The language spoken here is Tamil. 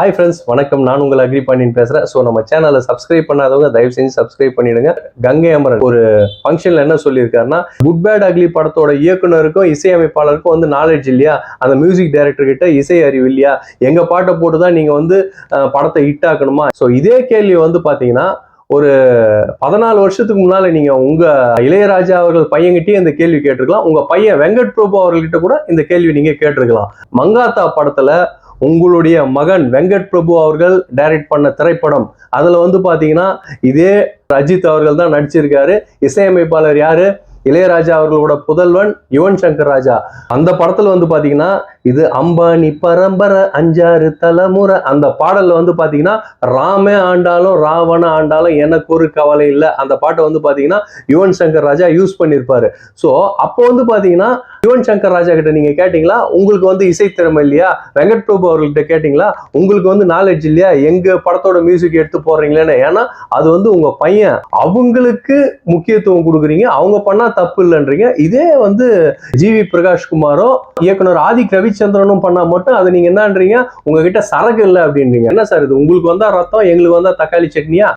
ஹாய் ஃப்ரெண்ட்ஸ் வணக்கம். நான் உங்கள் அக்ரி பாண்டியன் பேசுகிறேன் ஸோ நம்ம சேனலை சப்ஸ்கிரைப் பண்ணாதவங்க தயவு செஞ்சு சப்ஸ்கிரைப் பண்ணிடுங்க. கங்கை அமரன் ஒரு ஃபங்க்ஷனில் என்ன சொல்லியிருக்காருன்னா குட் பேட் அக்லி படத்தோட இயக்குனருக்கும் இசையமைப்பாளருக்கும் வந்து நாலேஜ் இல்லையா? அந்த மியூசிக் டைரக்டர் கிட்ட இசை அறிவு இல்லையா? எங்கள் பாட்டை போட்டு தான் நீங்கள் வந்து படத்தை ஹிட் ஆக்கணுமா? ஸோ இதே கேள்வி வந்து பார்த்தீங்கன்னா ஒரு பதினாலு வருஷத்துக்கு முன்னால நீங்க உங்க இளையராஜா அவர்கள் பையன்கிட்டயே இந்த கேள்வி கேட்டிருக்கலாம். உங்க பையன் வெங்கட் பிரபு அவர்கள்கிட்ட கூட இந்த கேள்வி நீங்க கேட்டிருக்கலாம். மங்காத்தா படத்துல உங்களுடைய மகன் வெங்கட் பிரபு அவர்கள் டைரக்ட் பண்ண திரைப்படம். அதில் வந்து பார்த்தீங்கன்னா இதே அஜித் அவர்கள் தான் நடிச்சிருக்காரு. இசையமைப்பாளர் யாரு? இளையராஜா அவர்களோட புதல்வன் யுவன் சங்கர் ராஜா. அந்த படத்துல வந்து பாத்தீங்கன்னா இது அம்பானி பரம்பரை அஞ்சாறு தலைமுறை. அந்த பாடல்ல வந்து பாத்தீங்கன்னா ராமே ஆண்டாலும் ராவண ஆண்டாலும் எனக்கு ஒரு கவலை இல்லை. அந்த பாட்டை வந்து பாத்தீங்கன்னா யுவன் சங்கர் ராஜா யூஸ் பண்ணியிருப்பாரு ஸோ அப்போ வந்து பாத்தீங்கன்னா யுவன் சங்கர் ராஜா கிட்ட நீங்க கேட்டீங்களா? உங்களுக்கு வந்து இசைத்திறமை இல்லையா? வெங்கட் பிரபு அவர்கள்ட்ட கேட்டீங்களா? உங்களுக்கு வந்து நாலேஜ் இல்லையா? எங்க படத்தோட மியூசிக் எடுத்து போடுறீங்களேன்னு? ஏன்னா அது வந்து உங்க பையன். அவங்களுக்கு முக்கியத்துவம் கொடுக்குறீங்க. அவங்க பண்ணா தப்பு இல்லைன்றீங்க இதே வந்து ஜிவி பிரகாஷ் குமாரும் இயக்குனர் ஆதிக் ரவிச்சந்திரனும் பண்ணா மட்டும் அது நீங்க என்னன்றீங்க? உங்ககிட்ட சரக்கு இல்லை அப்படின்றீங்க. என்ன சார் இது? உங்களுக்கு வந்தா ரத்தம் எங்களுக்கு வந்தா தக்காளி சட்னியா?